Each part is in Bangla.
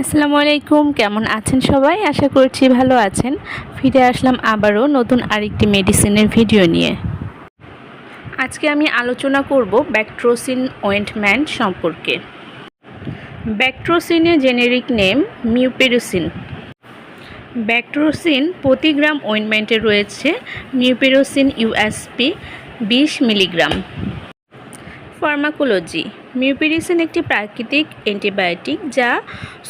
আসসালামু আলাইকুম, কেমন আছেন সবাই? আশা করছি ভালো আছেন। ফিরে আসলাম আবারও নতুন আরেকটি মেডিসিনের ভিডিও নিয়ে। আজকে আমি আলোচনা করব ব্যাকট্রোসিন অয়েন্টমেন্ট সম্পর্কে। ব্যাকট্রোসিনের জেনেরিক নেম মিউপেরোসিন। ব্যাকট্রোসিন প্রতি গ্রাম অয়েন্টমেন্টে রয়েছে মিউপেরোসিন ইউএসপি বিশ মিলিগ্রাম। ফার্মাকোলজি, মিউপিরিসিন একটি প্রাকৃতিক অ্যান্টিবায়োটিক যা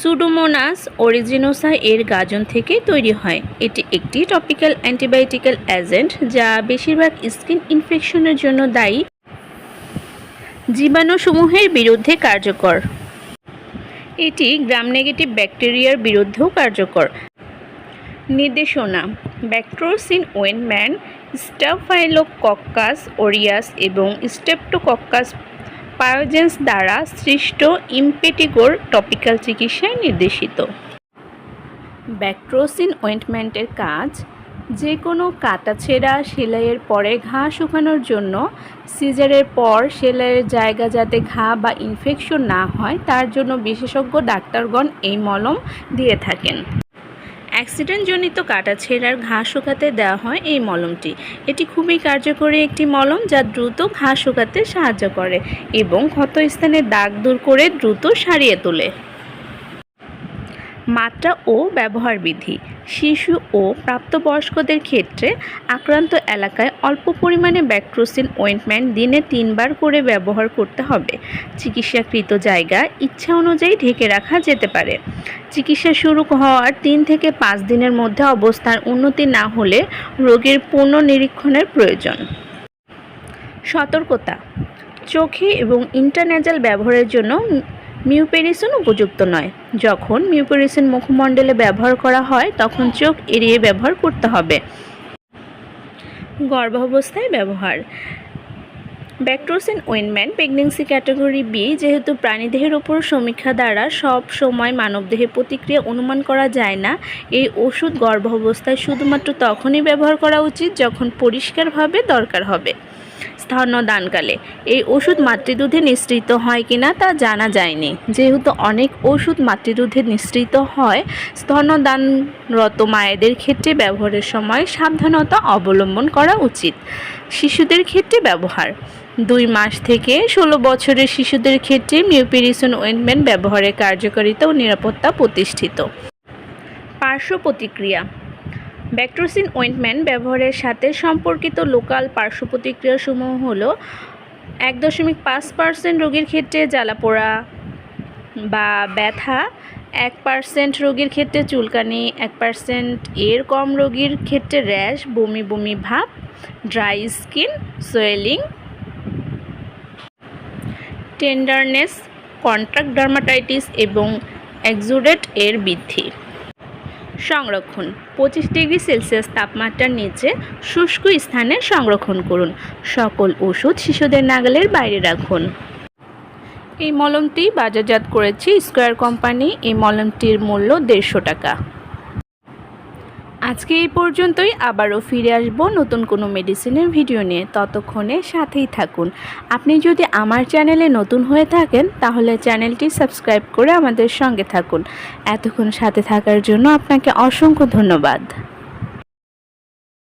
সুডোমোনাস অরিজিনোসা এর গাজন থেকে তৈরি হয়। এটি একটি টপিক্যাল অ্যান্টিবায়োটিক্যাল এজেন্ট যা বেশিরভাগ স্কিন ইনফেকশনের জন্য দায়ী জীবাণুসমূহের বিরুদ্ধে কার্যকর। এটি গ্রাম নেগেটিভ ব্যাকটেরিয়ার বিরুদ্ধেও কার্যকর। নির্দেশনা ব্যাকট্রোসিন ওয়েনম্যান স্টাফাইলোকক্কাস ওরিয়াস এবং স্টেপটোকক্কাস পায়োজেন্স দ্বারা সৃষ্ট ইমপেটিগোর টপিক্যাল চিকিৎসায় নির্দেশিত। ব্যাকট্রোসিন ওয়েন্টমেন্টের কাজ যে কোনো কাটাছেঁড়া সেলাইয়ের পরে ঘা শুকানোর জন্য, সিজারের পর সেলাইয়ের জায়গা যাতে ঘা বা ইনফেকশন না হয়, তার জন্য বিশেষজ্ঞ ডাক্তারগণ এই মলম দিয়ে থাকেন। অ্যাক্সিডেন্টজনিত কাটা ছেঁড়ার ঘা শুকাতে দেওয়া হয় এই মলমটি। এটি খুবই কার্যকরী একটি মলম যা দ্রুত ঘা শুকাতে সাহায্য করে এবং ক্ষত স্থানে দাগ দূর করে দ্রুত সারিয়ে তোলে। মাত্রা ও ব্যবহার বিধি শিশু ও প্রাপ্তবয়স্কদের ক্ষেত্রে আক্রান্ত এলাকায় অল্প পরিমাণে ব্যাক্ট্রোসিন ওয়েন্টমেন্ট দিনে তিনবার করে ব্যবহার করতে হবে। চিকিৎসাকৃত জায়গা ইচ্ছা অনুযায়ী ঢেকে রাখা যেতে পারে। চিকিৎসা শুরু হওয়ার তিন থেকে পাঁচ দিনের মধ্যে অবস্থার উন্নতি না হলে রোগীর পুনঃনিরীক্ষণের প্রয়োজন। সতর্কতা। চোখে এবং ইন্টারনেজাল ব্যবহারের জন্য মিউপেরিসন উপযুক্ত নয়। যখন মিউপেরিসন মুখমণ্ডলে ব্যবহার করা হয়, তখন চোখ এড়িয়ে ব্যবহার করতে হবে। গর্ভাবস্থায় ব্যবহার। ব্যাকট্রোসিন ওয়েনম্যান, প্রেগনেন্সি ক্যাটাগরি বি, যেহেতু প্রাণীদেহের উপর সমীক্ষা দ্বারা সব সময় মানবদেহে প্রতিক্রিয়া অনুমান করা যায় না, এই ওষুধ গর্ভাবস্থায় শুধুমাত্র তখনই ব্যবহার করা উচিত যখন পরিষ্কারভাবে দরকার হবে। স্তন্যদানকালে এই ওষুধ মাতৃদুধে নিঃসৃত হয় কিনা তা জানা যায়নি। যেহেতু অনেক ওষুধ মাতৃদুধে নিঃসৃত হয়, স্তন্যদানরত মায়েদের ক্ষেত্রে ব্যবহারের সময় সাবধানতা অবলম্বন করা উচিত। শিশুদের ক্ষেত্রে ব্যবহার। দুই মাস থেকে ষোলো বছরের শিশুদের ক্ষেত্রে মিউপিরিসন ওয়েন্টমেন্ট ব্যবহারের কার্যকারিতা ও নিরাপত্তা প্রতিষ্ঠিত। পার্শ্ব প্রতিক্রিয়া। ব্যাকট্রোসিন ওয়েন্টমেন্ট ব্যবহারের সাথে সম্পর্কিত লোকাল পার্শ্ব প্রতিক্রিয়াসমূহ হলো এক দশমিক পাঁচ পার্সেন্ট রোগীর ক্ষেত্রে জ্বালাপোড়া বা ব্যথা, এক পার্সেন্ট রোগীর ক্ষেত্রে চুলকানি, এক পার্সেন্ট এর কম রোগীর ক্ষেত্রে র্যাশ বমি বমি ভাব dry skin swelling tenderness contact dermatitis এবং এক্সুডেট এর বৃদ্ধি। সংরক্ষণ। পঁচিশ ডিগ্রি সেলসিয়াস তাপমাত্রার নিচে শুষ্ক স্থানে সংরক্ষণ করুন। সকল ওষুধ শিশুদের নাগালের বাইরে রাখুন। এই মলমটি বাজারজাত করেছি স্কোয়ার কোম্পানি। এই মলমটির মূল্য দেড়শো টাকা। আজকে এই পর্যন্তই, আবারও ফিরে আসব নতুন কোনো মেডিসিনের ভিডিও নিয়ে। ততক্ষণে সাথেই থাকুন। আপনি যদি আমার চ্যানেলে নতুন হয়ে থাকেন, তাহলে চ্যানেলটি সাবস্ক্রাইব করে আমাদের সঙ্গে থাকুন। এতক্ষণ সাথে থাকার জন্য আপনাকে অসংখ্য ধন্যবাদ।